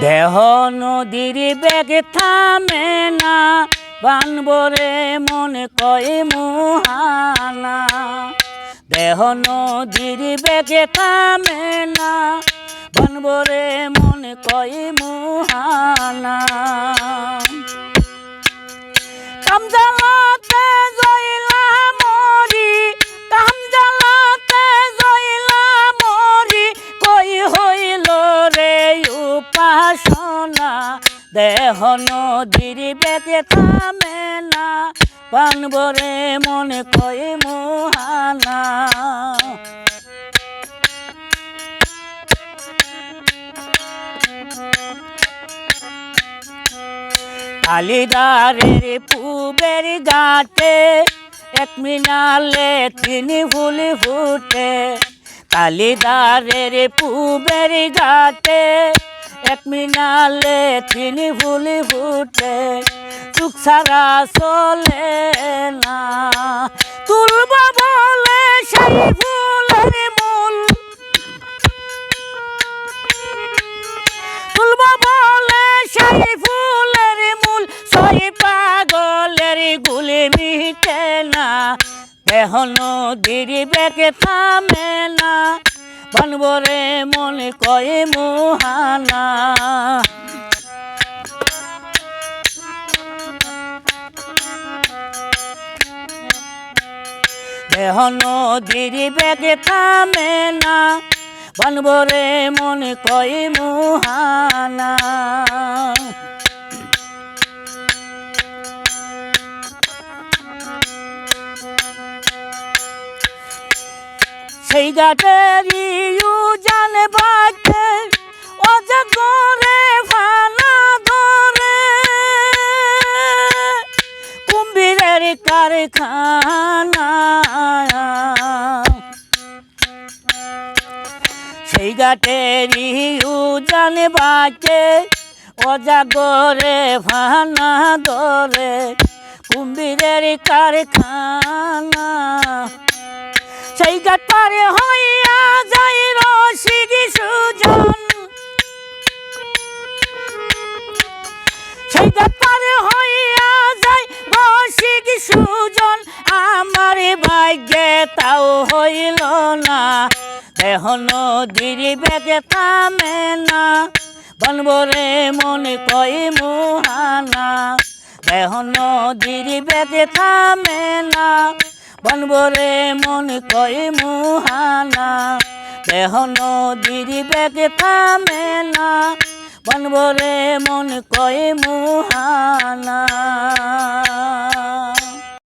দেহ নদীর বেগ থামে না বানবরে মনে কয় মুহানা। দেহ নদীর বেগ থামে না বানবরে মনে কয় মুহানা। উপাসনা দেহ নদীর বেগে থামে না। পানবরে মনে কই মোহানা। কালিদারের পুবের গাতে এক মিনালে তিনি ফুল ফুটে। কালিদারের পুবের গাতে এক মিনালে তিনি ফুল ফুটে চুক ছাড়া চলে না। তুলবা বলে সেই ফুলের মূল। তুলবা বলে সেই ফুলের মূল। সই পাগলের গুলি মিটে না এহন দিরি বেগে থামে না। বানবরে মনে কয়ে মোহানা। দেহ নদীর বেগে থামে না। বানবরে মনে কয়ে মুহানা। সেই গাটেরই জানে বাকে অজাগরে ফানা ধরে কুম্ভীরের কারখানা সেই গাটেরই জানে বাকে অজাগরে ফানা ধরে কুম্ভীরের কারখানা সেই গাট পারে হইয়া যাই রসিক সুজন। সেই গাট পারে হইয়া যাই রসিক সুজন। আমার ভাগ্যে তাও হইল না। দেহ নদীর বেগে থামে না। বনবরে মনে কই মুহানা। দেহ নদীর বেগে থামে না। মন মন কই মুহানা। দেহ নদীর বেগে থামে না। মন মন কই মুহানা।